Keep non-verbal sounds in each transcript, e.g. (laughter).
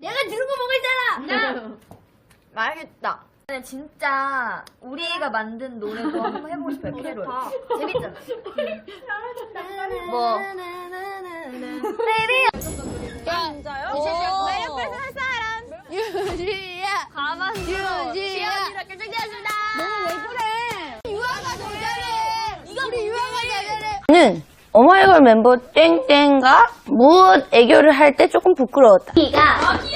내가 주는 거 먹을 사람! (laughs) 알겠다. 근데 진짜 우리가 만든 노래도 한번 해보고 싶어요, 캐롤. 재밌잖아. 뭐. 베이비! 진짜요? 매력 발산할 사람! 유지야! 가만히 유지야! 결정되었습니다! 왜 그래? 유아가 더 잘해! 이거 우리 유아가 잘해! 는 오마이걸 멤버 땡땡과 무엇 애교를 할 때 조금 부끄러웠다. 이가 아 귀여워!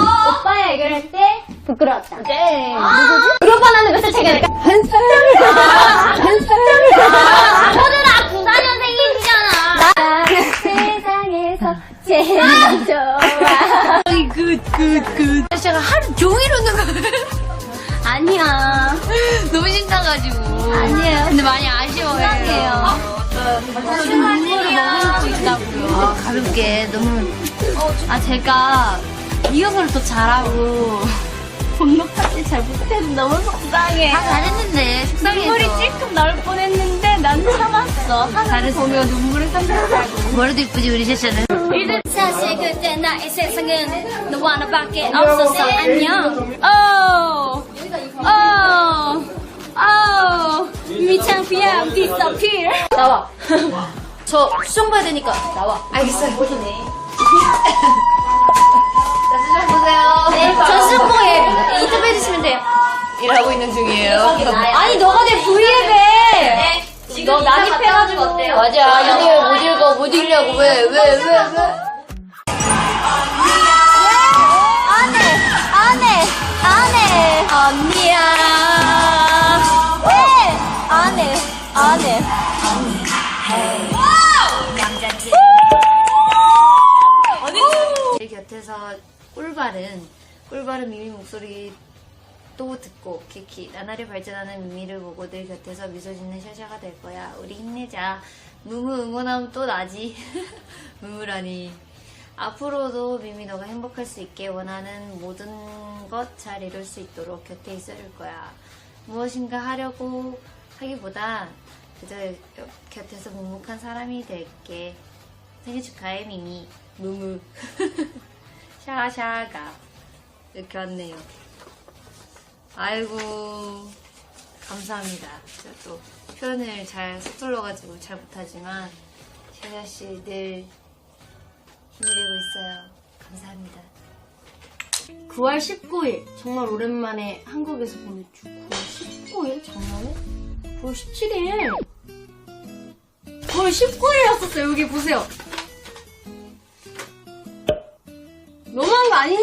오빠야 애교할 때 부끄러웠다. 네. 누구지? 그룹 하나는 몇 살 차이가 날까? 한 사람이야! 한 사람이야! 초등학 94년생이시잖아! 세상에서 제일 좋아. 제가 하루 종일 웃는 거예요. 아니야. 너무 신나가지고. 아니에요. 근데 많이 아쉬워요. 이상해요. 눈물을 머금고 있다고요. 아, 가볍게 너무. 아 제가 리허설을 더 잘하고 (laughs) 본노까지 잘 못했는데 너무 속상해. 다 잘했는데 속상해서. 눈물이 찔끔 나올 뻔했는데 난 참았어. 잘했어. 보며 눈물을 삼켰다고. 머리도 이쁘지 우리 셰셰는. 사실 그때 나의 세상은 너와 나밖에 없었어 안녕 어, 어, 어, 미창피야 disappear 나와 (laughs) 저 수정 봐야 되니까 나와 알겠어요. 네, (laughs) 저 수정 보에 인터뷰 해주시면 돼요. 일하고 있는 중이에요. 아니 너가 내 V앱에. 네, 너 난입해가지고. 어때요? 맞아. 이게 못 읽어 못 읽냐고. 왜 왜 왜 왜? 안해 안해 안해. 언니야. 왜? 안해 안해 제 곁에서 꿀바른 꿀바른 미미 목소리 또 듣고 키키 나날이 발전하는 미미를 보고 늘 곁에서 미소 짓는 샤샤가 될 거야. 우리 힘내자. 무무 응원하면 또 나지. (laughs) 무무라니. 앞으로도 미미 너가 행복할 수 있게 원하는 모든 것 잘 이룰 수 있도록 곁에 있어 줄 거야. 무엇인가 하려고 하기보단 그저 옆- 곁에서 묵묵한 사람이 될게. 생일 축하해 미미. 무무 (laughs) 샤샤가 이렇게 왔네요 아이고 감사합니다 제가 또 표현을 잘 서툴러가지고 잘 못하지만 샤샤씨 늘 힘이 되고 있어요 감사합니다 9월 19일 정말 오랜만에 한국에서 보냈죠. 9월 19일 장난해? 9월 17일 9월 19일이었었어요. 여기 보세요. 너무한 거 아니니?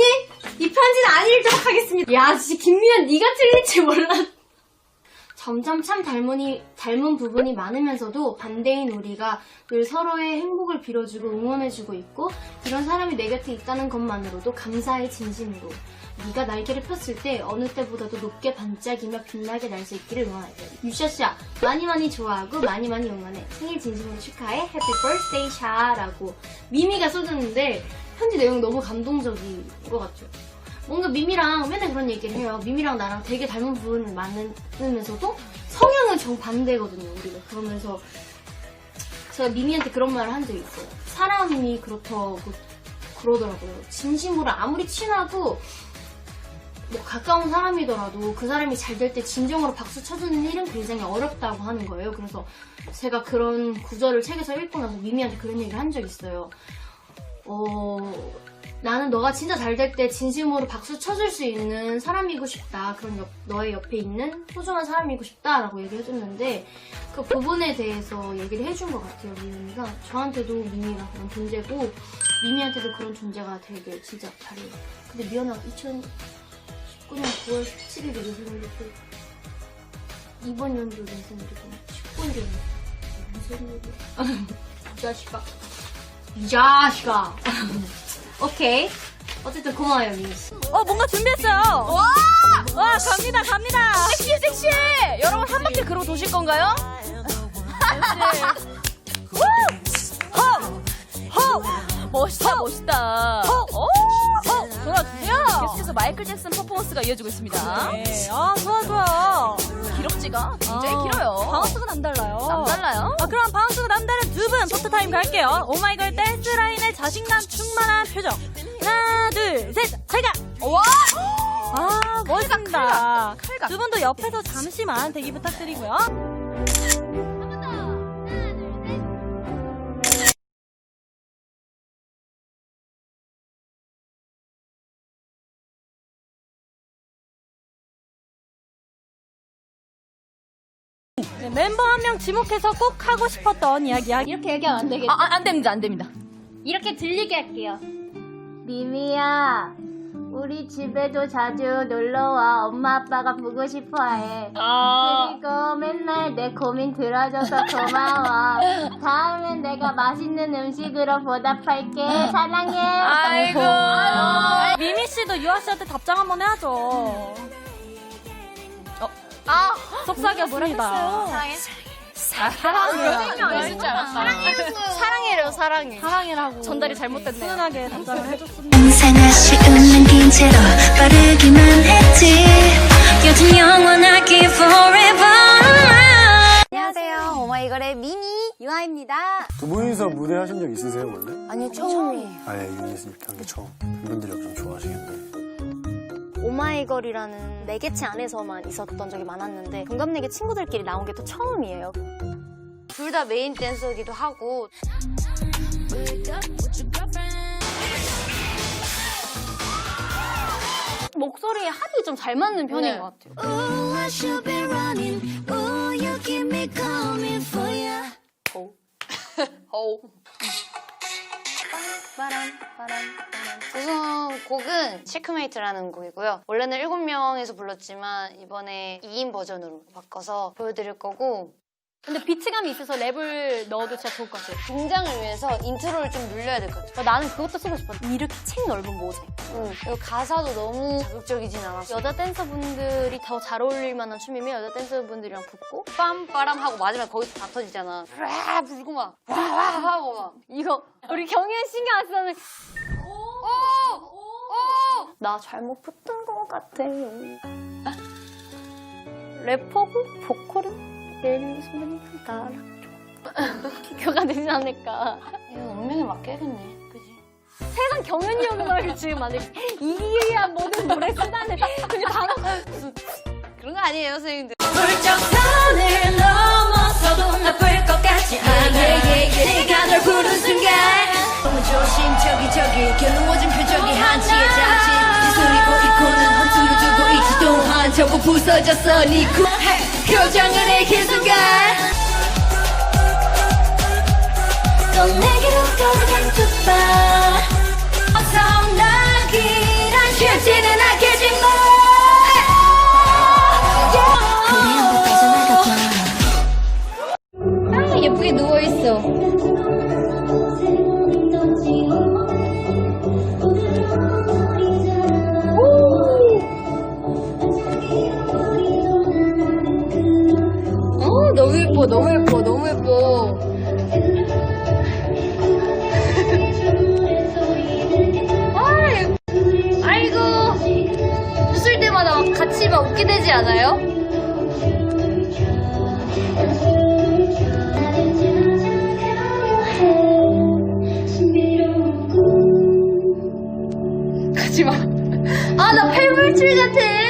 이 편지는 안 읽도록 하겠습니다. 야, 진짜 김미연 네가 틀릴 줄 몰랐. 점점 참 닮은이, 닮은 부분이 많으면서도 반대인 우리가 늘 서로의 행복을 빌어주고 응원해주고 있고 이런 사람이 내 곁에 있다는 것만으로도 감사의 진심으로 네가 날개를 폈을 때 어느 때보다도 높게 반짝이며 빛나게 날 수 있기를 응원할게 유샤샤 많이 많이 좋아하고 많이 많이 응원해 생일 진심으로 축하해 해피 버스데이 샤라고 미미가 써줬는데 편지 내용 너무 감동적인 것 같죠 뭔가 미미랑 맨날 그런 얘기를 해요. 미미랑 나랑 되게 닮은 부분이 많으면서도 성향은 정반대거든요, 우리가. 그러면서 제가 미미한테 그런 말을 한 적이 있어요. 사람이 그렇다고 그러더라고요. 진심으로 아무리 친하고 뭐 가까운 사람이더라도 그 사람이 잘 될 때 진정으로 박수 쳐주는 일은 굉장히 어렵다고 하는 거예요. 그래서 제가 그런 구절을 책에서 읽고 나서 미미한테 그런 얘기를 한 적이 있어요. 어, 나는 너가 진짜 잘 될 때 진심으로 박수 쳐줄 수 있는 사람이고 싶다. 그런 옆- 너의 옆에 있는 소중한 사람이고 싶다라고 얘기를 해줬는데 그 부분에 대해서 얘기를 해준 것 같아요, 미미가. 저한테도 미미가 그런 존재고 미미한테도 그런 존재가 되게 진짜 잘해요. 근데 미연아 2019년 9월 17일이 내 생일이고 이번 연도 19일이 무슨 일이야? 이 자식아. 이 자식아. (laughs) 오케이. 어쨌든 고마워요, 씨. 어, 뭔가 준비했어요. 와! 와, 갑니다, 갑니다. 섹시해, 섹시해. 여러분, 한 바퀴 그러고 도실 건가요? 우! 허! 허! 멋있다, 멋있다. 허! 마이클 잭슨 퍼포먼스가 이어지고 있습니다. 네, 아, 좋아, 좋아. 기럭지가 굉장히 길어요. 방어수가 남달라요. 남달라요? 아, 그럼 방어수가 남다른 두 분 포토타임 갈게요. 오마이걸 댄스 라인의 자신감 충만한 표정. 하나, 둘, 셋, 제가! 와! 아, 멋있습니다. 두 분도 옆에서 잠시만 대기 부탁드리고요. 네, 멤버 한 명 지목해서 꼭 하고 싶었던 이야기 하기. 이렇게 얘기하면 안 되겠지. 아, 아, 안 됩니다, 안 됩니다. 이렇게 들리게 할게요. 미미야, 우리 집에도 자주 놀러와. 엄마 아빠가 보고 싶어 해. 그리고 맨날 내 고민 들어줘서 고마워. 다음엔 내가 맛있는 음식으로 보답할게. 사랑해. 아이고. 미미 씨도 유아 씨한테 답장 한번 해야죠. 어, 아, 속삭였습니다. 사랑해? 사랑해요. 사랑해요, 사랑해. 사랑이라고. 전달이 잘못됐네요. 훈훈하게 답장을 해줬습니다. 항상 아쉬움 남긴 채로 빠르기만 했지 요즘 영원하기 forever 안녕하세요. 오마이걸의 미미 유아입니다. 두 분이서 무대 하신 적 있으세요, 원래? 아니요, 처음이에요. 아예 유닛을 이렇게 한 게 처음. 팬분들이 좀 좋아하시겠네. 오마이걸이라는 매개체 안에서만 있었던 적이 많았는데 동갑내기 친구들끼리 나온 게 또 처음이에요. 둘 다 메인 댄서기도 하고 목소리에 합이 좀 잘 맞는 편인 네. 것 같아요. Ooh, I should be running Ooh, you keep me coming for ya 어우. (laughs) 곡은 체크메이트라는 곡이고요. 원래는 7명에서 불렀지만 이번에 2인 버전으로 바꿔서 보여드릴 거고 근데 비트감이 있어서 랩을 넣어도 진짜 좋을 것 같아요. 동장을 위해서 인트로를 좀 늘려야 될 것 같아요. 어, 나는 그것도 쓰고 싶었는데 이렇게 책 넓은 모자. 응. 그리고 가사도 너무 자극적이진 않았어. 여자 댄서분들이 더 잘 어울릴 만한 춤이면 여자 댄서분들이랑 붙고 빰빠람 하고 마지막에 거기서 다 터지잖아. 와 불고 막 와와 하고 막. 이거 우리 경연 신경 안 쓰는 어! 나 잘못 붙은 것 같아요. 래퍼고 보컬은 내일 선배님 나랑 좀 비교가 되지 않을까. 이거 운명에 맡겨야겠네. 그지? 세상 경연이 오는 걸 지금 만약 이기야 모든 노래 수단을 그냥 다 넣고 그런 거 아니에요, 선생님들. 불정선을 넘어서도 아플 것 같지 않아 내가 널 부른 순간 너무 조심 부 부서졌어 네 구- 표정을 해그 순간. 또 내게로 가득한 두바 재미가 없게 되지 않아요? 가지마 아 나 패물칠 같아